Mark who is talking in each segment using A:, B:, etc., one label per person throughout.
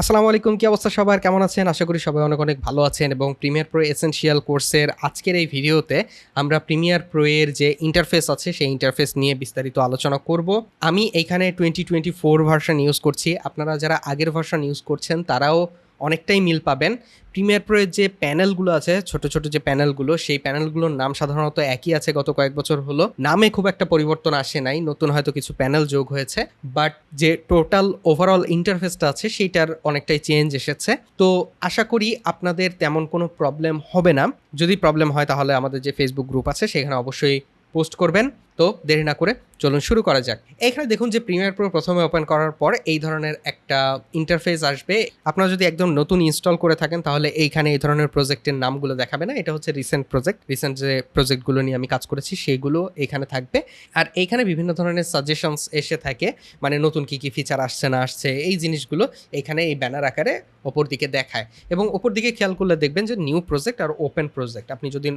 A: আসসালামু আলাইকুম, কি অবস্থা সবার? কেমন আছেন? আশা করি সবাই অনেক অনেক ভালো আছেন এবং প্রিমিয়ার প্রো এসেনশিয়াল কোর্সের আজকের এই ভিডিওতে আমরা প্রিমিয়ার প্রো এর যে ইন্টারফেস আছে, সেই ইন্টারফেস নিয়ে বিস্তারিত আলোচনা করব। আমি এখানে twenty twenty four version use করছি। আপনারা যারা আগের ভার্সন ইউজ করছেন, তারাও অনেকটাই মিল পাবেন। প্রিমিয়ার প্রো এর যে প্যানেলগুলো আছে, ছোট ছোট যে প্যানেলগুলো, সেই প্যানেলগুলোর নাম সাধারণত একই আছে গত কয়েক বছর হলো। নামে খুব একটা পরিবর্তন আসে নাই, নতুন হয়তো কিছু প্যানেল যোগ হয়েছে। বাট যে টোটাল ওভারঅল ইন্টারফেসটা আছে, সেইটার অনেকটাই চেঞ্জ এসেছে। তো আশা করি আপনাদের তেমন কোনো প্রবলেম হবে না। যদি প্রবলেম হয় তাহলে আমাদের যে ফেসবুক গ্রুপ আছে, সেখানে অবশ্যই পোস্ট করবেন। তো দেরি না করে চলুন শুরু করা যাক। এখানে দেখুন যে প্রিমিয়ার প্রো প্রথমে ওপেন করার পর এই ধরনের একটা ইন্টারফেস আসবে। আপনারা যদি একদম নতুন ইনস্টল করে থাকেন, তাহলে এইখানে এই ধরনের প্রজেক্টের নামগুলো দেখাবে না। এটা হচ্ছে রিসেন্ট প্রজেক্ট রিসেন্ট যে প্রজেক্টগুলো নিয়ে আমি কাজ করেছি, সেগুলো এখানে থাকবে। আর এইখানে বিভিন্ন ধরনের সাজেশনস এসে থাকে। মানে নতুন কি কি ফিচার আসছে, না আসছে, এই জিনিসগুলো এখানে এই ব্যানার আকারে ওপর দিকে দেখায়। এবং ওপর দিকে খেয়াল করলে দেখবেন যে নিউ প্রজেক্ট আর ওপেন প্রজেক্ট আপনি যদি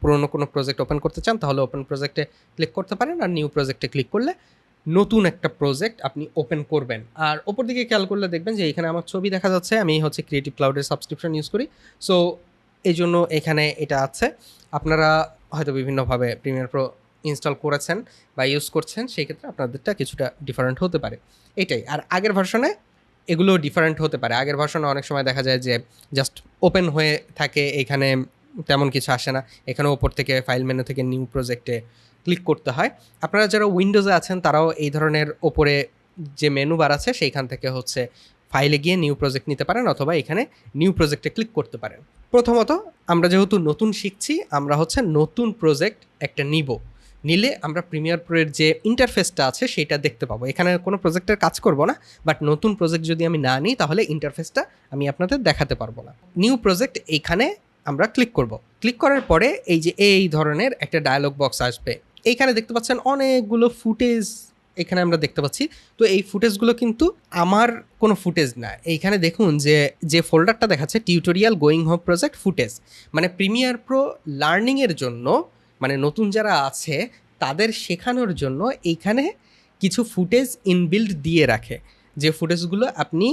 A: পুরোনো কোনো প্রজেক্ট ওপেন করতে চান, তাহলে ওপেন প্রজেক্টে ক্লিক করতে পারেন আর নিউ প্রজেক্টে ক্লিক করলে নতুন একটা প্রজেক্ট আপনি ওপেন করবেন। আর ওপর দিকে খেয়াল করলে দেখবেন যে এখানে আমার ছবি দেখা যাচ্ছে, আমি হচ্ছে ক্রিয়েটিভ ক্লাউডের সাবস্ক্রিপশন ইউজ করি। সো এই জন্য এখানে এটা আছে। আপনারা হয়তো বিভিন্নভাবে প্রিমিয়ার প্রো ইনস্টল করেছেন বা ইউজ করছেন, সেই ক্ষেত্রে আপনাদেরটা কিছুটা ডিফারেন্ট হতে পারে। এটাই। আর আগের ভার্সনে এগুলো ডিফারেন্ট হতে পারে। আগের ভার্সনে অনেক সময় দেখা যায় যে জাস্ট ওপেন হয়ে থাকে, এখানে তেমন কিছু আসে না। এখানে ওপর থেকে ফাইল মেনু থেকে নিউ প্রজেক্টে ক্লিক করতে হয়। আপনারা যারা উইন্ডোজে আছেন, তারাও এই ধরনের ওপরে যে মেনু বার আছে, সেইখান থেকে হচ্ছে ফাইলে গিয়ে নিউ প্রজেক্ট নিতে পারেন অথবা এখানে নিউ প্রজেক্টে ক্লিক করতে পারেন। প্রথমত, আমরা যেহেতু নতুন শিখছি, আমরা হচ্ছে নতুন প্রজেক্ট একটা নিব। নিলে আমরা প্রিমিয়ার প্রোয়ের যে ইন্টারফেসটা আছে সেটা দেখতে পাবো। এখানে কোনো প্রজেক্টের কাজ করব না বাট নতুন প্রজেক্ট যদি আমি না নিই, তাহলে ইন্টারফেসটা আমি আপনাদের দেখাতে পারব না। নিউ প্রজেক্ট এইখানে আমরা ক্লিক করব। ক্লিক করার পরে এই যে এই ধরনের একটা ডায়লগ বক্স আসবে। এইখানে দেখতে পাচ্ছেন অনেকগুলো ফুটেজ এখানে আমরা দেখতে পাচ্ছি। তো এই ফুটেজগুলো কিন্তু আমার কোনো ফুটেজ না। এইখানে দেখুন যে যে ফোল্ডারটা দেখাচ্ছে tutorial going home project footage মানে প্রিমিয়ার প্রো লার্নিংয়ের জন্য মানে নতুন যারা আছে, তাদের শেখানোর জন্য এইখানে কিছু ফুটেজ ইনবিল্ড দিয়ে রাখে। যে ফুটেজগুলো আপনি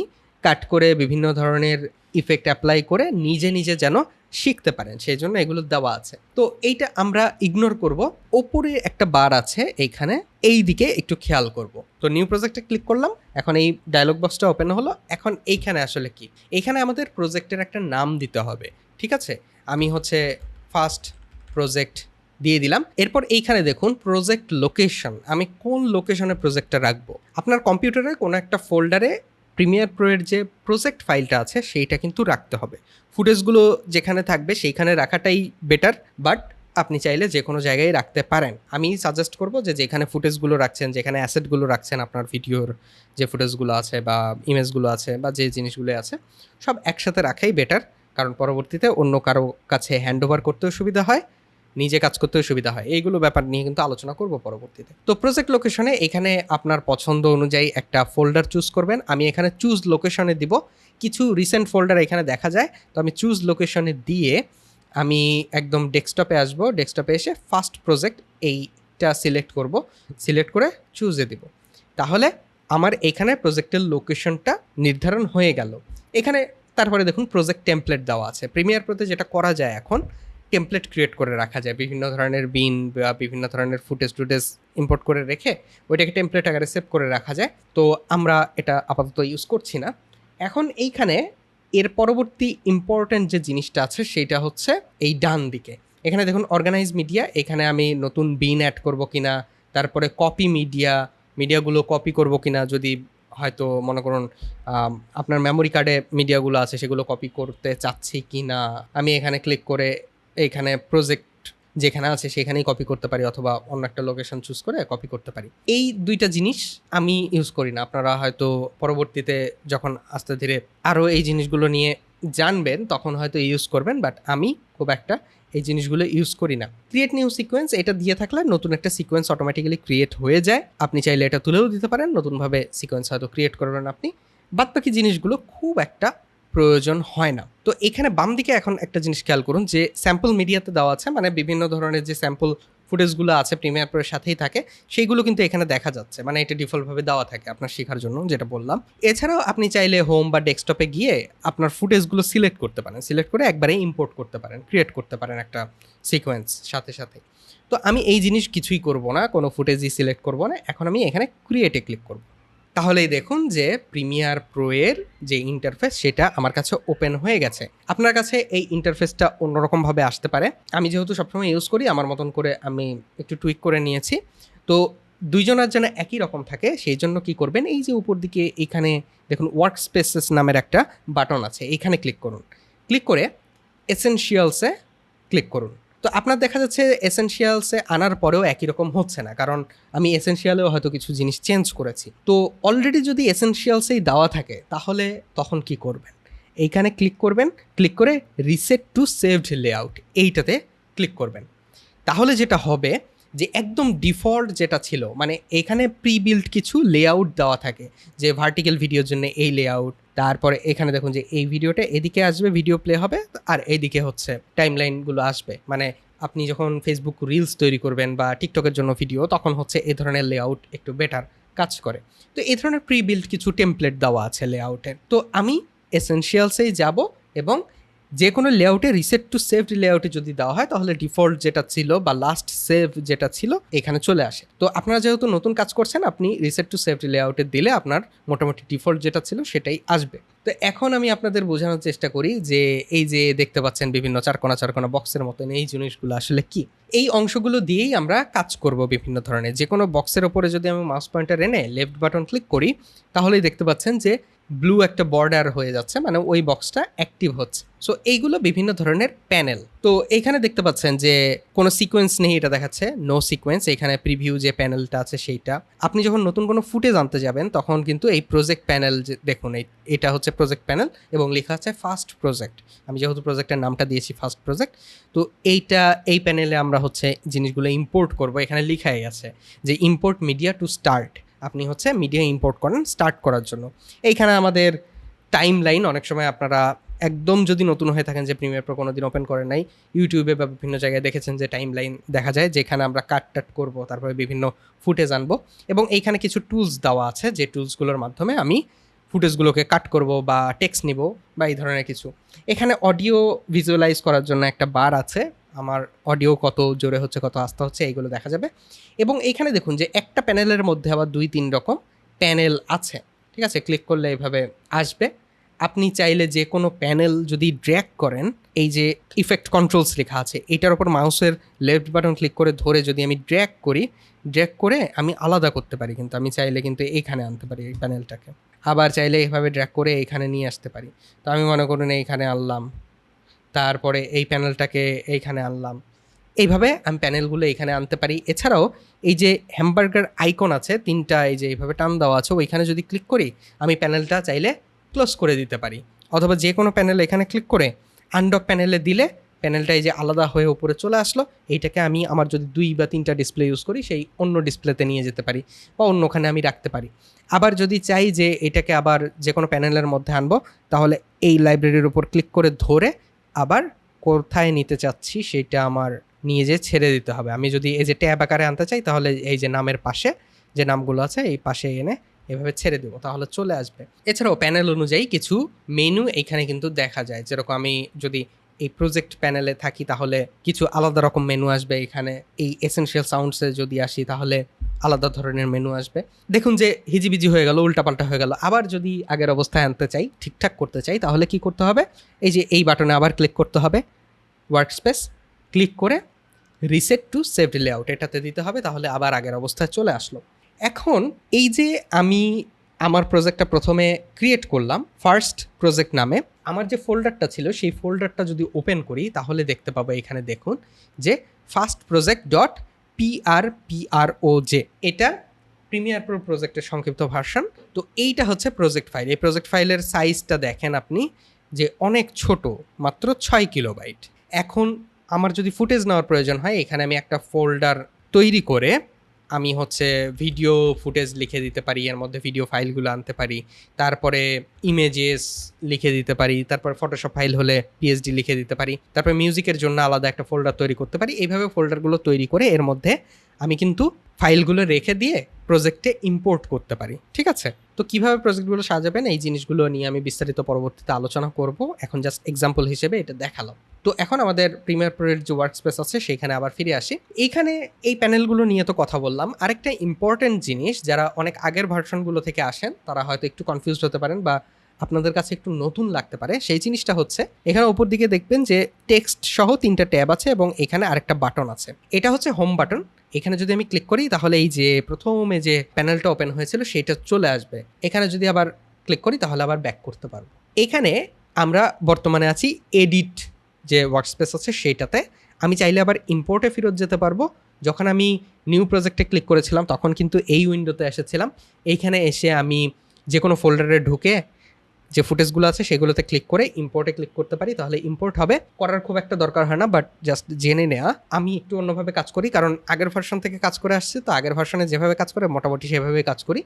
A: কাট করে বিভিন্ন ধরনের ইফেক্ট অ্যাপ্লাই করে নিজে নিজে যেন শিখতে পারেন সেই জন্য এগুলো দেওয়া আছে। তো এইটা আমরা ইগনোর করব। ওপরে একটা বার আছে এইখানে এই দিকে একটু খেয়াল করব। তো নিউ প্রজেক্টে ক্লিক করলাম, এখন এই ডায়লগ বক্সটা ওপেন হলো। এখন এইখানে আসলে কি? এইখানে আমাদের প্রজেক্টের একটা নাম দিতে হবে, ঠিক আছে? আমি হচ্ছে ফার্স্ট প্রজেক্ট দিয়ে দিলাম। এরপর এইখানে দেখুন প্রজেক্ট লোকেশন আমি কোন লোকেশনে প্রজেক্টটা রাখব? আপনার কম্পিউটারে কোনো একটা ফোল্ডারে প্রিমিয়ার প্রোয়ের যে প্রজেক্ট ফাইলটা আছে, সেইটা কিন্তু রাখতে হবে। ফুটেজগুলো যেখানে থাকবে, সেইখানে রাখাটাই বেটার বাট আপনি চাইলে যে কোনো জায়গায় রাখতে পারেন। আমি সাজেস্ট করব যে যেখানে ফুটেজগুলো রাখছেন, যেখানে অ্যাসেটগুলো রাখছেন আপনার ভিডিওর যে ফুটেজগুলো আছে বা ইমেজগুলো আছে বা যে জিনিসগুলো আছে, সব একসাথে রাখাই বেটার কারণ পরবর্তীতে অন্য কারও কাছে হ্যান্ড ওভার করতেও সুবিধা হয়। নিজে কাজ করতেও সুবিধা হয়। এইগুলো ব্যাপার নিয়ে কিন্তু আলোচনা করব পরবর্তীতে। তো প্রজেক্ট লোকেশনে এখানে আপনার পছন্দ অনুযায়ী একটা ফোল্ডার চুজ করবেন। আমি এখানে চুজ লোকেশনে দিব। কিছু রিসেন্ট ফোল্ডার এখানে দেখা যায়। তো আমি চুজ লোকেশনে দিয়ে আমি একদম ডেস্কটপে আসব। ডেস্কটপে এসে ফার্স্ট প্রজেক্ট এইটা সিলেক্ট করব। সিলেক্ট করে চুজে দিব। তাহলে আমার এখানে প্রজেক্টের লোকেশনটা নির্ধারণ হয়ে গেল। এখানে তারপরে দেখুন প্রজেক্ট টেমপ্লেট দেওয়া আছে। প্রিমিয়ার প্রোতে যেটা করা যায় এখন টেমপ্লেট ক্রিয়েট করে রাখা যায়। বিভিন্ন ধরনের বিন বা বিভিন্ন ধরনের ফুটেজ টুটেজ ইম্পোর্ট করে রেখে ওইটাকে টেমপ্লেট আকারে সেভ করে রাখা যায়। তো আমরা এটা আপাতত ইউজ করছি না। এখন এইখানে এর পরবর্তী ইম্পর্ট্যান্ট যে জিনিসটা আছে সেইটা হচ্ছে এই ডান দিকে। এখানে দেখুন অর্গানাইজ মিডিয়া এখানে আমি নতুন বিন অ্যাড করব কিনা, তারপরে কপি মিডিয়া মিডিয়াগুলো কপি করব কিনা, যদি হয়তো মনে করুন আপনার মেমোরি কার্ডে মিডিয়াগুলো আছে সেগুলো কপি করতে চাচ্ছি কি না আমি এখানে ক্লিক করে এইখানে প্রজেক্ট যেখানে আছে সেখানেই কপি করতে পারি অথবা অন্য একটা লোকেশন চুজ করে কপি করতে পারি। এই দুইটা জিনিস আমি ইউজ করি না। আপনারা হয়তো পরবর্তীতে যখন আস্তে ধীরে আরও এই জিনিসগুলো নিয়ে জানবেন, তখন হয়তো ইউজ করবেন বাট আমি খুব একটা এই জিনিসগুলো ইউজ করি না। ক্রিয়েট নিউ সিকোয়েন্স এটা দিয়ে থাকলে নতুন একটা সিকোয়েন্স অটোমেটিক্যালি ক্রিয়েট হয়ে যায়। আপনি চাইলে এটা তুলেও দিতে পারেন, নতুনভাবে সিকোয়েন্স হয়তো ক্রিয়েট করবেন আপনি। বাদ বাকি জিনিসগুলো খুব একটা প্রয়োজন হয় না। তো এখানে বাম দিকে এখন একটা জিনিস খেয়াল করুন যে স্যাম্পল মিডিয়াতে দেওয়া আছে মানে বিভিন্ন ধরনের যে স্যাম্পল ফুটেজগুলো আছে প্রিমিয়ার প্রোয়ের সাথেই থাকে, সেইগুলো কিন্তু এখানে দেখা যাচ্ছে। মানে এটা ডিফল্টভাবে দেওয়া থাকে আপনার শেখার জন্য, যেটা বললাম। এছাড়াও আপনি চাইলে হোম বা ডেস্কটপে গিয়ে আপনার ফুটেজগুলো সিলেক্ট করতে পারেন। সিলেক্ট করে একবারে ইম্পোর্ট করতে পারেন ক্রিয়েট করতে পারেন একটা সিকোয়েন্স সাথে সাথে। তো আমি এই জিনিস কিছুই করব না, কোনো ফুটেজই সিলেক্ট করব না। এখন আমি এখানে ক্রিয়েটে ক্লিক করব। তাহলেই দেখুন যে প্রিমিয়ার প্রো এর যে ইন্টারফেস সেটা আমার কাছে ওপেন হয়ে গেছে। আপনার কাছে এই ইন্টারফেসটা অন্যরকমভাবে আসতে পারে। আমি যেহেতু সবসময় ইউজ করি, আমার মতন করে আমি একটু টুইক করে নিয়েছি। তো দুইজনের যেন একই রকম থাকে, সেই জন্য কি করবেন, এই যে উপর দিকে এখানে দেখুন ওয়ার্ক স্পেসেস নামের একটা বাটন আছে, এইখানে ক্লিক করুন। ক্লিক করে এসেনশিয়ালসে ক্লিক করুন। তো আপনার দেখা যাচ্ছে এসেনশিয়ালসে আনার পরেও একই রকম হচ্ছে না। কারণ আমি এসেনশিয়ালেও হয়তো কিছু জিনিস চেঞ্জ করেছি। তো অলরেডি যদি এসেনশিয়ালসেই দেওয়া থাকে, তাহলে তখন কি করবেন? এইখানে ক্লিক করবেন। ক্লিক করে রিসেট টু সেভড লেআউট এইটাতে ক্লিক করবেন। তাহলে যেটা হবে যে একদম ডিফল্ট যেটা ছিল মানে এখানে প্রি বিল্ড কিছু লেআউট দেওয়া থাকে। যে ভার্টিক্যাল ভিডিওর জন্য এই লেআউট তারপরে এখানে দেখুন যে এই ভিডিওটা এদিকে আসবে ভিডিও প্লে হবে আর এদিকে হচ্ছে টাইমলাইনগুলো আসবে। মানে আপনি যখন ফেসবুক রিলস তৈরি করবেন বা টিকটকের জন্য ভিডিও তখন হচ্ছে এ ধরনের লেআউট একটু বেটার কাজ করে। তো এই ধরনের প্রি বিল্ড কিছু টেমপ্লেট দেওয়া আছে লেআউটের তো আমি এসেনশিয়ালসেই যাব এবং যে কোনো লেআউটে রিসেট টু সেভড লেআউটে যদি দেওয়া হয়, তাহলে ডিফল্ট যেটা ছিল বা লাস্ট সেভ যেটা ছিল, এখানে চলে আসে। তো আপনারা যেহেতু নতুন কাজ করছেন, আপনি রিসেট টু সেভড লেআউটে দিলে আপনার মোটামুটি ডিফল্ট যেটা ছিল, সেটাই আসবে। তো এখন আমি আপনাদের বোঝানোর চেষ্টা করি যে, এই যে দেখতে পাচ্ছেন বিভিন্ন চারকোনা চারকোনা বক্সের মতন, এই জিনিসগুলো আসলে কি? এই অংশগুলো দিয়েই আমরা কাজ করব বিভিন্ন ধরনের। যে কোনো বক্সের ওপরে যদি আমি মাউস পয়েন্টার এনে লেফট বাটন ক্লিক করি, তাহলেই দেখতে পাচ্ছেন যে ব্লু একটা বর্ডার হয়ে যাচ্ছে মানে ওই বক্সটা অ্যাক্টিভ হচ্ছে। সো এইগুলো বিভিন্ন ধরনের প্যানেল তো এইখানে দেখতে পাচ্ছেন যে কোনো সিকোয়েন্স নেই, এটা দেখাচ্ছে নো সিকোয়েন্স এখানে প্রিভিউ যে প্যানেলটা আছে সেইটা। আপনি যখন নতুন কোনো ফুটেজ আনতে যাবেন, তখন কিন্তু এই প্রজেক্ট প্যানেল দেখুন এটা হচ্ছে প্রজেক্ট প্যানেল এবং লেখা আছে ফার্স্ট প্রজেক্ট আমি যেহেতু প্রজেক্টের নামটা দিয়েছি ফার্স্ট প্রজেক্ট তো এইটা, এই প্যানেলে আমরা হচ্ছে জিনিসগুলো ইম্পোর্ট করব। এখানে লেখাই আছে যে ইম্পোর্ট মিডিয়া টু স্টার্ট আপনি হচ্ছে মিডিয়া ইম্পোর্ট করেন স্টার্ট করার জন্য। এইখানে আমাদের টাইম লাইন অনেক সময় আপনারা একদম যদি নতুন হয়ে থাকেন যে প্রিমিয়ার প্রো কোনো দিন ওপেন করেন নাই ইউটিউবে বা বিভিন্ন জায়গায় দেখেছেন যে টাইম লাইন দেখা যায়, যেখানে আমরা কাট টাট করব, তারপরে বিভিন্ন ফুটেজ আনব এবং এইখানে কিছু টুলস দেওয়া আছে যে টুলসগুলোর মাধ্যমে আমি ফুটেজগুলোকে কাট করব বা টেক্সট নিব বা এই ধরনের কিছু। এখানে অডিও ভিজুয়ালাইজ করার জন্য একটা বার আছে আমার অডিও কত জোরে হচ্ছে, কত আস্তে হচ্ছে, এইগুলো দেখা যাবে। এবং এইখানে দেখুন যে একটা প্যানেলের মধ্যে আবার দুই, তিন রকম প্যানেল আছে, ঠিক আছে? ক্লিক করলে এইভাবে আসবে। আপনি চাইলে যে কোনো প্যানেল যদি ড্র্যাক করেন, এই যে ইফেক্ট কন্ট্রোলস লেখা আছে, এটার উপর মাউসের লেফট বাটন ক্লিক করে ধরে যদি আমি ড্র্যাক করি ড্র্যাক করে আমি আলাদা করতে পারি কিন্তু, আমি চাইলে কিন্তু এইখানে আনতে পারি এই প্যানেলটাকে। আবার চাইলে এইভাবে ড্র্যাক করে এইখানে নিয়ে আসতে পারি। তো আমি মনে করুন এইখানে আনলাম। তারপরে এই প্যানেলটাকে এইখানে আনলাম। এইভাবে আমি প্যানেলগুলো এখানে আনতে পারি। এছাড়াও এই যে হ্যামবার্গার আইকন আছে, তিনটা এই যে এইভাবে টান দেওয়া আছে, ওইখানে যদি ক্লিক করি, আমি প্যানেলটা চাইলে ক্লোজ করে দিতে পারি। অথবা যে কোনো প্যানেল এখানে ক্লিক করে আনডক প্যানেলে দিলে প্যানেলটা এই যে আলাদা হয়ে উপরে চলে আসলো। এইটাকে আমি আমার যদি দুই বা তিনটা ডিসপ্লে ইউজ করি, সেই অন্য ডিসপ্লেতে নিয়ে যেতে পারি বা অন্যখানে আমি রাখতে পারি। আবার যদি চাই যে এটাকে আবার যে কোনো প্যানেলের মধ্যে আনব, তাহলে এই লাইব্রেরির উপর ক্লিক করে ধরে আবার কোথায় নিতে চাচ্ছি সেটা আমার নিয়ে যেয়ে ছেড়ে দিতে হবে। আমি যদি এই যে ট্যাব আকারে আনতে চাই, তাহলে এই যে নামের পাশে যে নামগুলো আছে, এই পাশে এনে এভাবে ছেড়ে দেবো, তাহলে চলে আসবে। এছাড়াও প্যানেল অনুযায়ী কিছু মেনু এখানে কিন্তু দেখা যায়। যেরকম আমি যদি এই প্রজেক্ট প্যানেলে থাকি, তাহলে কিছু আলাদা রকম মেনু আসবে এখানে। এই এসেনশিয়াল সাউন্ডসে যদি আসি, তাহলে আলাদা ধরনের মেনু আসবে। দেখুন যে হিজিবিজি হয়ে গেল, উল্টাপাল্টা হয়ে গেল। আবার যদি আগের অবস্থায় আনতে চাই, ঠিকঠাক করতে চাই, তাহলে কি করতে হবে? এই যে এই বাটনে আবার ক্লিক করতে হবে। ওয়ার্ক স্পেস ক্লিক করে রিসেট টু সেভড লেআউট এটাতে দিতে হবে, তাহলে আবার আগের অবস্থায় চলে আসলো। এখন এই যে আমি আমার প্রজেক্টটা প্রথমে ক্রিয়েট করলাম ফার্স্ট প্রজেক্ট নামে, আমার যে ফোল্ডারটা ছিল, সেই ফোল্ডারটা যদি ওপেন করি, তাহলে দেখতে পাবো এখানে দেখুন যে first project dot PR PRO যে এটা প্রিমিয়ার প্রো প্রজেক্টের সংক্ষিপ্ত ভার্সন তো এইটা হচ্ছে প্রজেক্ট ফাইল এই প্রজেক্ট ফাইলের সাইজটা দেখেন আপনি, যে অনেক ছোট, মাত্র ছয় কিলোবাইট এখন আমার যদি ফুটেজ নেওয়ার প্রয়োজন হয়, এখানে আমি একটা ফোল্ডার তৈরি করে আমি হচ্ছে ভিডিও ফুটেজ লিখে দিতে পারি, এর মধ্যে ভিডিও ফাইলগুলো আনতে পারি, তারপরে ইমেজেস লিখে দিতে পারি, তারপর ফটোশপ ফাইল হলে পিএইচডি লিখে দিতে পারি, তারপর মিউজিকের জন্য আলাদা একটা ফোল্ডার তৈরি করতে পারি, এইভাবে ফোল্ডারগুলো তৈরি করে এর মধ্যে আমি কিন্তু ফাইলগুলো রেখে দিয়ে প্রজেক্টে ইম্পোর্ট করতে পারি, ঠিক আছে? তো কীভাবে প্রজেক্টগুলো সাজাবেন? এই জিনিসগুলো নিয়ে আমি বিস্তারিত পরবর্তীতে আলোচনা করব, এখন জাস্ট এক্সাম্পল হিসেবে এটা দেখালাম। তো এখন আমাদের প্রিমিয়ার প্রোয়ের যে ওয়ার্ক স্পেস আছে সেখানে আবার ফিরে আসি। এইখানে এই প্যানেলগুলো নিয়ে তো কথা বললাম। আরেকটা ইম্পর্টেন্ট জিনিস, যারা অনেক আগের ভার্সনগুলো থেকে আসেন, তারা হয়তো একটু কনফিউজড হতে পারেন বা আপনাদের কাছে একটু নতুন লাগতে পারে। সেই জিনিসটা হচ্ছে, এখানে উপর দিকে দেখবেন যে টেক্সট সহ তিনটা ট্যাব আছে এবং এখানে আরেকটা বাটন আছে। এটা হচ্ছে হোম বাটন এখানে যদি আমি ক্লিক করি, তাহলে এই যে প্রথমে যে প্যানেলটা ওপেন হয়েছিল, সেটা চলে আসবে। এখানে যদি আবার ক্লিক করি, তাহলে আবার ব্যাক করতে পারব। এখানে আমরা বর্তমানে আছি এডিট যে ওয়ার্কস্পেস আছে সেইটাতে আমি চাইলে আবার ইম্পোর্টে ফেরত যেতে পারব। যখন আমি নিউ প্রজেক্টে ক্লিক করেছিলাম, তখন কিন্তু এই উইন্ডোতে এসেছিলাম। এইখানে এসে আমি যে কোনো ফোল্ডারে ঢুকে যে ফুটেজগুলো আছে সেগুলোতে ক্লিক করে ইম্পোর্টে ক্লিক করতে পারি। তাহলে ইম্পোর্ট হবে। করার খুব একটা দরকার হয় না বাট জাস্ট জেনে নেওয়া আমি একটু অন্যভাবে কাজ করি, কারণ আগের ভার্সন থেকে কাজ করে আসছি, তো আগের ভার্সনে যেভাবে কাজ করে, মোটামুটি সেভাবে কাজ করি।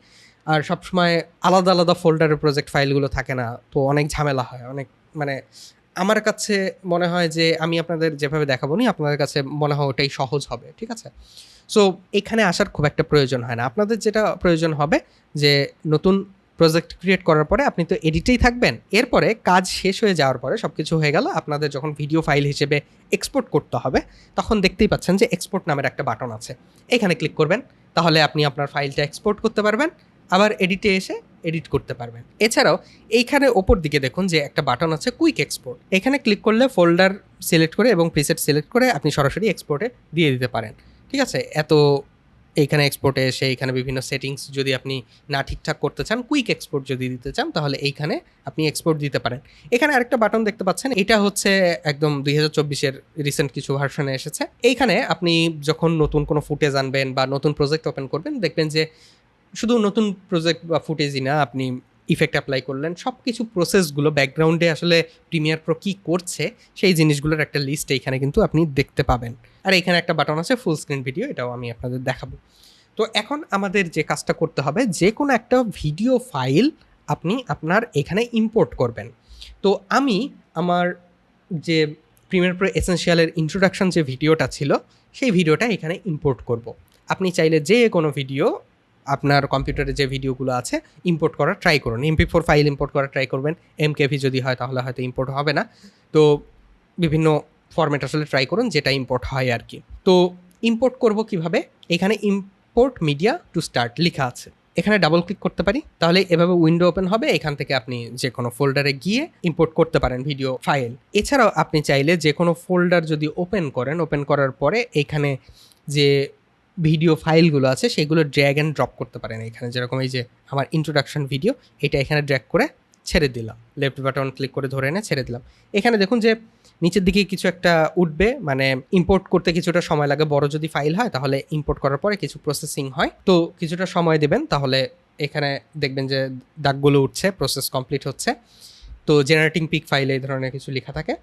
A: আর সবসময় আলাদা আলাদা ফোল্ডারের প্রজেক্ট ফাইলগুলো থাকে না, তো অনেক ঝামেলা হয়, অনেক মানে আমার কাছে মনে হয় যে আমি আপনাদের যেভাবে দেখাবো নি, আপনাদের কাছে মনে হয় ওটাই সহজ হবে, ঠিক আছে? সো এখানে আসার খুব একটা প্রয়োজন হয় না। আপনাদের যেটা প্রয়োজন হবে যে নতুন প্রজেক্ট ক্রিয়েট করার পরে আপনি তো এডিটেই থাকবেন। এরপরে কাজ শেষ হয়ে যাওয়ার পরে সব কিছু হয়ে গেল, আপনাদের যখন ভিডিও ফাইল হিসেবে এক্সপোর্ট করতে হবে, তখন দেখতেই পাচ্ছেন যে এক্সপোর্ট নামের একটা বাটন আছে। এখানে ক্লিক করবেন, তাহলে আপনি আপনার ফাইলটা এক্সপোর্ট করতে পারবেন। আবার এডিটে এসে এডিট করতে পারবেন। এছাড়াও এইখানে ওপর দিকে দেখুন যে একটা বাটন আছে কুইক এক্সপোর্ট। এখানে ক্লিক করলে ফোল্ডার সিলেক্ট করে এবং প্রিসেট সিলেক্ট করে আপনি সরাসরি এক্সপোর্টে দিয়ে দিতে পারেন। ঠিক আছে? এত এইখানে এক্সপোর্টে এসে এখানে বিভিন্ন সেটিংস যদি আপনি না ঠিকঠাক করতে চান, কুইক এক্সপোর্ট যদি দিতে চান, তাহলে এইখানে আপনি এক্সপোর্ট দিতে পারেন। এখানে আরেকটা বাটন দেখতে পাচ্ছেন, এটা হচ্ছে একদম দুই হাজার চব্বিশের রিসেন্ট কিছু ভার্সনে এসেছে। এইখানে আপনি যখন নতুন কোনো ফুটেজ আনবেন বা নতুন প্রজেক্ট ওপেন করবেন, দেখবেন যে শুধু নতুন প্রজেক্ট বা ফুটেজই না, আপনি ইফেক্ট অ্যাপ্লাই করলেন সব কিছু প্রসেসগুলো ব্যাকগ্রাউন্ডে আসলে প্রিমিয়ার প্রো কী করছে, সেই জিনিসগুলোর একটা লিস্ট এইখানে কিন্তু আপনি দেখতে পাবেন। আর এখানে একটা বাটন আছে ফুল স্ক্রিন ভিডিও এটাও আমি আপনাদের দেখাবো। তো এখন আমাদের যে কাজটা করতে হবে, যে কোনো একটা ভিডিও ফাইল আপনি আপনার এখানে ইম্পোর্ট করবেন। তো আমি আমার যে প্রিমিয়ার প্রো এসেন্সিয়ালের ইন্ট্রোডাকশন যে ভিডিওটা ছিল, সেই ভিডিওটা এখানে ইম্পোর্ট করব। আপনি চাইলে যে কোনো ভিডিও আপনার কম্পিউটারে যে ভিডিওগুলো আছে ইম্পোর্ট করার ট্রাই করুন। এমপি ফোর ফাইল ইম্পোর্ট করার ট্রাই করবেন। এমকেভি যদি হয়, তাহলে হয়তো ইম্পোর্ট হবে না। তো বিভিন্ন ফরম্যাট আসলে ট্রাই করুন, যেটা ইম্পোর্ট হয় আর কি। তো ইম্পোর্ট করব কীভাবে? এখানে ইম্পোর্ট মিডিয়া টু স্টার্ট লেখা আছে। এখানে ডাবল ক্লিক করতে পারি। তাহলে এভাবে উইন্ডো ওপেন হবে। এখান থেকে আপনি যে কোনো ফোল্ডারে গিয়ে ইম্পোর্ট করতে পারেন ভিডিও ফাইল এছাড়াও আপনি চাইলে যে কোনো ফোল্ডার যদি ওপেন করেন ওপেন করার পরে এখানে যে ভিডিও ফাইলগুলো আছে, সেগুলো ড্র্যাগ অ্যান্ড ড্রপ করতে পারেন এখানে। যেরকম এই যে আমার ইন্ট্রোডাকশন ভিডিও এটা এখানে ড্র্যাগ করে ছেড়ে দিলাম। লেফট বাটন ক্লিক করে ধরে এনে ছেড়ে দিলাম। এখানে দেখুন যে নিচের দিকে কিছু একটা উঠবে মানে ইম্পোর্ট করতে কিছুটা সময় লাগে। বড় যদি ফাইল হয়, তাহলে ইম্পোর্ট করার পরে কিছু প্রসেসিং হয়। তো কিছুটা সময় দেবেন, তাহলে এখানে দেখবেন যে দাগগুলো উঠছে প্রসেস কমপ্লিট হচ্ছে। তো জেনারেটিং পিক ফাইলে এই ধরনের কিছু লেখা থাকে।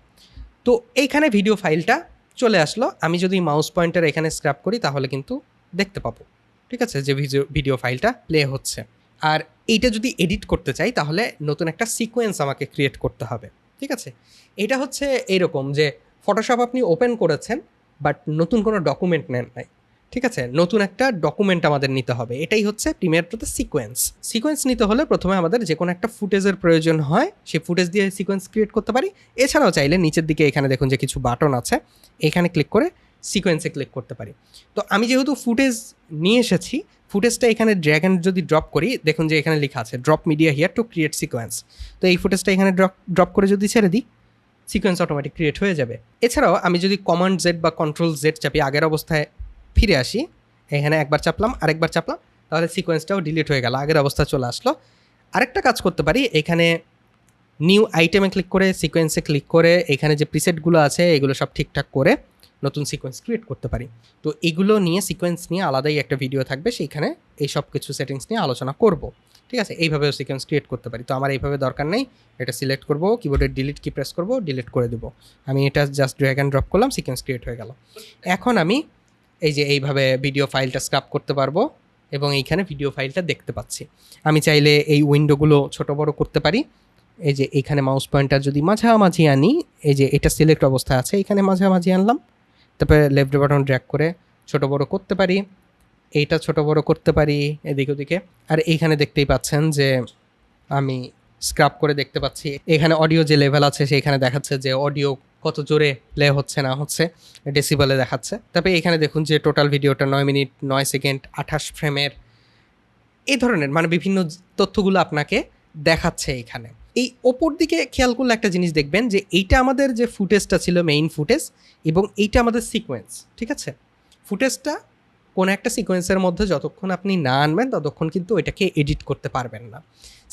A: তো এইখানে ভিডিও ফাইলটা চলে আসলো, আমি যদি মাউস পয়েন্টার এখানে স্ক্র্যাপ করি, তাহলে কিন্তু দেখতে পাবো। ঠিক আছে? যে ভিডিও ভিডিও ফাইলটা প্লে হচ্ছে। আর এইটা যদি এডিট করতে চাই, তাহলে নতুন একটা সিকোয়েন্স আমাকে ক্রিয়েট করতে হবে। ঠিক আছে? এটা হচ্ছে এরকম যে ফটোশপ আপনি ওপেন করেছেন বাট নতুন কোনো ডকুমেন্ট নেন নাই। ঠিক আছে? নতুন একটা ডকুমেন্ট আমাদের নিতে হবে। এটাই হচ্ছে প্রিমিয়ার প্রোতে সিকোয়েন্স সিকোয়েন্স নিতে হলে প্রথমে আমাদের যে কোনো একটা ফুটেজের প্রয়োজন হয়। সেই ফুটেজ দিয়ে সিকোয়েন্স ক্রিয়েট করতে পারি। এছাড়াও চাইলে নিচের দিকে এখানে দেখুন যে কিছু বাটন আছে। এখানে ক্লিক করে সিকোয়েন্সে ক্লিক করতে পারি। তো আমি যেহেতু ফুটেজ নিয়ে এসেছি ফুটেজটা এখানে ড্র্যাগন যদি ড্রপ করি, দেখুন যে এখানে লেখা আছে drop media here to create sequence তো এই ফুটেজটা এখানে ড্রপ ড্রপ করে যদি ছেড়ে দিই সিকোয়েন্স অটোমেটিক ক্রিয়েট হয়ে যাবে। এছাড়াও আমি যদি কমান্ড জেড বা কন্ট্রোল জেড চাপি, আগের অবস্থায় ফিরে আসি। এখানে একবার চাপলাম, আরেকবার চাপলাম, তাহলে সিকোয়েন্সটাও ডিলিট হয়ে গেল, আগের অবস্থা চলে আসলো। আরেকটা কাজ করতে পারি, এখানে নিউ আইটেমে ক্লিক করে সিকোয়েন্সে ক্লিক করে, এখানে যে প্রিসেটগুলো আছে, এগুলো সব ঠিকঠাক করে নতুন সিকোয়েন্স ক্রিয়েট করতে পারি। তো এগুলো নিয়ে সিকোয়েন্স নিয়ে আলাদাই একটা ভিডিও থাকবে, সেইখানে এই সব কিছু সেটিংস নিয়ে আলোচনা করব। ঠিক আছে? এইভাবেও সিকোয়েন্স ক্রিয়েট করতে পারি। তো আমার এইভাবে দরকার নেই, এটা সিলেক্ট করব কিবোর্ডের ডিলিট কি প্রেস করব ডিলিট করে দেবো। আমি এটা জাস্ট ড্র্যাগ অ্যান্ড ড্রপ করলাম সিকোয়েন্স ক্রিয়েট হয়ে গেল। এখন আমি এই যে এইভাবে ভিডিও ফাইলটা স্ক্রাপ করতে পারব এবং এইখানে ভিডিও ফাইলটা দেখতে পাচ্ছি। আমি চাইলে এই উইন্ডোগুলো ছোট বড় করতে পারি। এই যে এইখানে মাউস পয়েন্টার যদি মাঝামাঝি আনি, এই যে এটা সিলেক্ট অবস্থায় আছে এখানে মাঝামাঝি আনলাম। তারপরে লেফট বাটন ড্র্যাক করে ছোট বড় করতে পারি। এইটা ছোট বড় করতে পারি, এদিক ওদিকে। আর এইখানে দেখতেই পাচ্ছেন যে আমি স্ক্রাপ করে দেখতে পাচ্ছি। এখানে অডিও যে লেভেল আছে, সেইখানে দেখাচ্ছে যে অডিও কত জোরে প্লে হচ্ছে না হচ্ছে ডেসিবেলে দেখাচ্ছে। তারপরে এখানে দেখুন যে টোটাল ভিডিওটা নয় মিনিট, নয় সেকেন্ড আঠাশ ফ্রেমের এই ধরনের মানে বিভিন্ন তথ্যগুলো আপনাকে দেখাচ্ছে এখানে। এই ওপর দিকে খেয়াল করলে একটা জিনিস দেখবেন যে এইটা আমাদের যে ফুটেজটা ছিল মেইন ফুটেজ এবং এইটা আমাদের সিকোয়েন্স ঠিক আছে? ফুটেজটা কোনো একটা সিকোয়েন্সের মধ্যে যতক্ষণ আপনি না আনবেন, ততক্ষণ কিন্তু ওইটাকে এডিট করতে পারবেন না।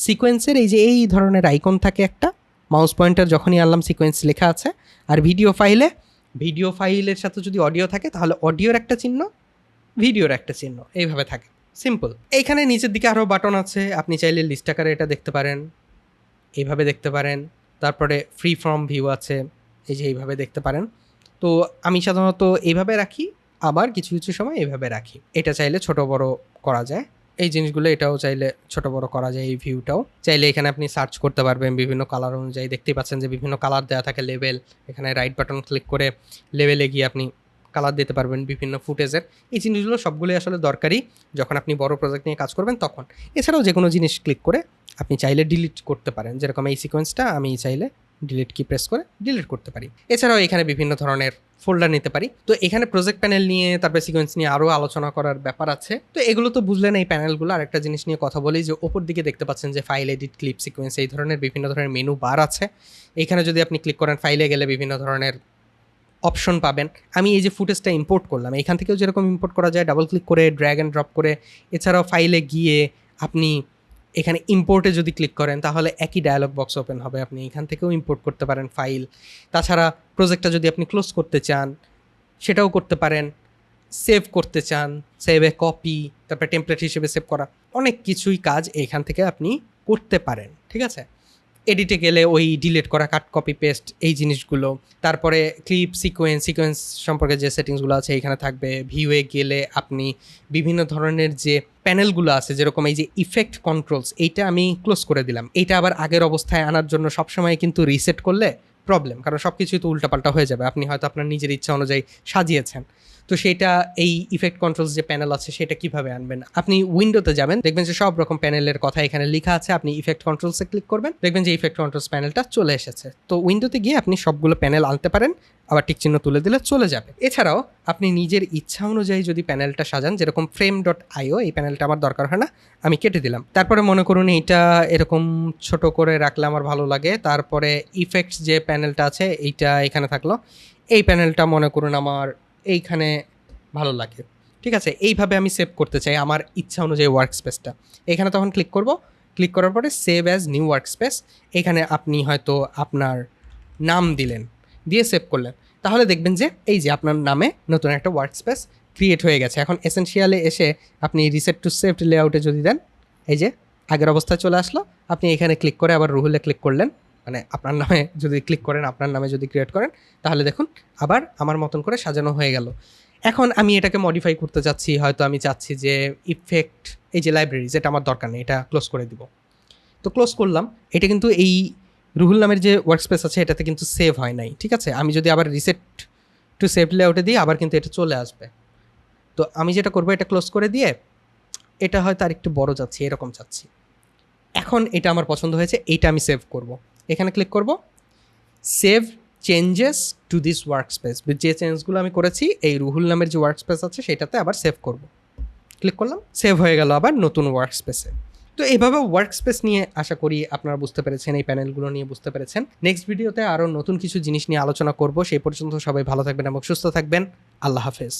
A: সিকোয়েন্সের এই যে এই ধরনের আইকন থাকে একটা মাউস পয়েন্টার যখনই আনলাম সিকোয়েন্স লেখা আছে আর ভিডিও ফাইলে ভিডিও ফাইলের সাথে যদি অডিও থাকে, তাহলে অডিওর একটা চিহ্ন ভিডিওর একটা চিহ্ন, এইভাবে থাকে। সিম্পল এইখানে নিচের দিকে আরও বাটন আছে, আপনি চাইলে লিস্ট আকারে এটা দেখতে পারেন। এইভাবে দেখতে পারেন। তারপরে ফ্রি ফর্ম ভিউ আছে, এই যে এইভাবে দেখতে পারেন। তো আমি সাধারণত এইভাবে রাখি, আবার কিছু কিছু সময় এইভাবে রাখি। এটা চাইলে ছোট বড় করা যায়। এই জিনিসগুলো এটাও চাইলে ছোট বড় করা যায় এই ভিউটাও চাইলে এখানে আপনি সার্চ করতে পারবেন বিভিন্ন কালার অনুযায়ী। দেখতেই পাচ্ছেন যে বিভিন্ন কালার দেওয়া থাকে লেভেল এখানে রাইট বাটন ক্লিক করে লেভেলে গিয়ে আপনি কালার দিতে পারবেন বিভিন্ন ফুটেজের এই জিনিসগুলো সবগুলোই আসলে দরকারি যখন আপনি বড় প্রজেক্ট নিয়ে কাজ করবেন তখন। এছাড়াও যে কোনো জিনিস ক্লিক করে আপনি চাইলে ডিলিট করতে পারেন। যেরকম এই সিকোয়েন্সটা আমি চাইলে ডিলিট কি প্রেস করে ডিলিট করতে পারি। এছাড়াও এখানে বিভিন্ন ধরনের ফোল্ডার নিতে পারি। তো এখানে প্রজেক্ট প্যানেল নিয়ে, তারপরে সিকোয়েন্স নিয়ে আরও আলোচনা করার ব্যাপার আছে। তো এগুলো তো বুঝলেন এই প্যানেলগুলো আর একটা জিনিস নিয়ে কথা বলি যে, ওপর দিকে দেখতে পাচ্ছেন যে ফাইল এডিট ক্লিপ সিকোয়েন্স এই ধরনের বিভিন্ন ধরনের মেনু বার আছে। এখানে যদি আপনি ক্লিক করেন ফাইলে গেলে বিভিন্ন ধরনের অপশন পাবেন। আমি এই যে ফুটেজটা ইম্পোর্ট করলাম, এখান থেকেও যেরকম ইম্পোর্ট করা যায় ডাবল ক্লিক করে ড্র্যাগ অ্যান্ড ড্রপ করে, এছাড়াও ফাইলে গিয়ে আপনি এখানে ইম্পোর্টে যদি ক্লিক করেন, তাহলে একই ডায়ালগ বক্স ওপেন হবে। আপনি এখান থেকেও ইম্পোর্ট করতে পারেন ফাইল তাছাড়া প্রজেক্টটা যদি আপনি ক্লোজ করতে চান, সেটাও করতে পারেন। সেভ করতে চান সেভ এ কপি তারপরে টেমপ্লেট হিসেবে সেভ করা। অনেক কিছুই কাজ এখান থেকে আপনি করতে পারেন, ঠিক আছে? এডিটে গেলে ওই ডিলিট করা কাট কপি পেস্ট এই জিনিসগুলো। তারপরে ক্লিপ সিকোয়েন্স সিকোয়েন্স সম্পর্কে যে সেটিংসগুলো আছে এখানে থাকবে। ভিউয়ে গেলে আপনি বিভিন্ন ধরনের যে প্যানেলগুলো আছে, যেরকম এই যে ইফেক্ট কন্ট্রোলস এইটা আমি ক্লোজ করে দিলাম। এইটা আবার আগের অবস্থায় আনার জন্য সবসময় কিন্তু রিসেট করলে প্রবলেম কারণ সব কিছুই তো উল্টাপাল্টা হয়ে যাবে। আপনি হয়তো আপনার নিজের ইচ্ছা অনুযায়ী সাজিয়েছেন। তো সেটা, এই ইফেক্ট কন্ট্রোলস যে প্যানেল আছে, সেটা কীভাবে আনবেন? আপনি উইন্ডোতে যাবেন, দেখবেন যে সব রকম প্যানেলের কথা এখানে লেখা আছে। আপনি ইফেক্ট কন্ট্রোলসে ক্লিক করবেন, দেখবেন যে ইফেক্ট কন্ট্রোলস প্যানেলটা চলে এসেছে। তো উইন্ডোতে গিয়ে আপনি সবগুলো প্যানেল আনতে পারেন। আবার টিক চিহ্ন তুলে দিলে চলে যাবে। এছাড়াও আপনি নিজের ইচ্ছা অনুযায়ী যদি প্যানেলটা সাজান, যেরকম ফ্রেম ডট আইও এই প্যানেলটা আমার দরকার হয় না, আমি কেটে দিলাম। তারপরে মনে করুন এইটা এরকম ছোট করে রাখলে আমার ভালো লাগে। তারপরে ইফেক্টস যে প্যানেলটা আছে, এইটা এখানে থাকল। এই প্যানেলটা মনে করুন আমার এইখানে ভালো লাগে। ঠিক আছে? এইভাবে আমি সেভ করতে চাই আমার ইচ্ছা অনুযায়ী ওয়ার্ক স্পেসটা এখানে তখন ক্লিক করব। ক্লিক করার পরে save as new workspace এখানে আপনি হয়তো আপনার নাম দিলেন। দিয়ে সেভ করলেন। তাহলে দেখবেন যে এই যে আপনার নামে নতুন একটা ওয়ার্ক স্পেস ক্রিয়েট হয়ে গেছে। এখন এসেনশিয়ালে এসে আপনি রিসেট টু সেভ লেআউটে যদি দেন, এই যে আগের অবস্থায় চলে আসলো, আপনি এখানে ক্লিক করে আবার রুহুলে ক্লিক করলেন। মানে আপনার নামে যদি ক্লিক করেন, আপনার নামে যদি ক্রিয়েট করেন, তাহলে দেখুন আবার আমার মতন করে সাজানো হয়ে গেল। এখন আমি এটাকে মডিফাই করতে চাচ্ছি, হয়তো আমি চাচ্ছি যে ইফেক্ট এই যে লাইব্রেরি যেটা আমার দরকার নেই, এটা ক্লোজ করে দিব। তো ক্লোজ করলাম, এটা কিন্তু এই রুহুল নামের যে ওয়ার্কস্পেস আছে, এটাতে কিন্তু সেভ হয় নাই, ঠিক আছে? আমি যদি আবার রিসেট টু সেভ লেআউটে দিই, আবার কিন্তু এটা চলে আসবে। তো আমি যেটা করব, এটা ক্লোজ করে দিয়ে, এটা হয়তো আর একটু বড় যাচ্ছে, এরকম চাচ্ছি এখন এটা আমার পছন্দ হয়েছে, এইটা আমি সেভ করব। এখানে ক্লিক করব save changes to this workspace যে চেঞ্জগুলো আমি করেছি, এই রুহুল নামের যে ওয়ার্ক স্পেস আছে, সেটাতে আবার সেভ করব। ক্লিক করলাম সেভ হয়ে গেল আবার নতুন ওয়ার্ক স্পেসে তো এভাবে ওয়ার্ক স্পেস নিয়ে আশা করি আপনারা বুঝতে পেরেছেন, এই প্যানেলগুলো নিয়ে বুঝতে পেরেছেন। নেক্সট ভিডিওতে আরও নতুন কিছু জিনিস নিয়ে আলোচনা করব। সেই পর্যন্ত সবাই ভালো থাকবেন এবং সুস্থ থাকবেন। আল্লাহ হাফেজ।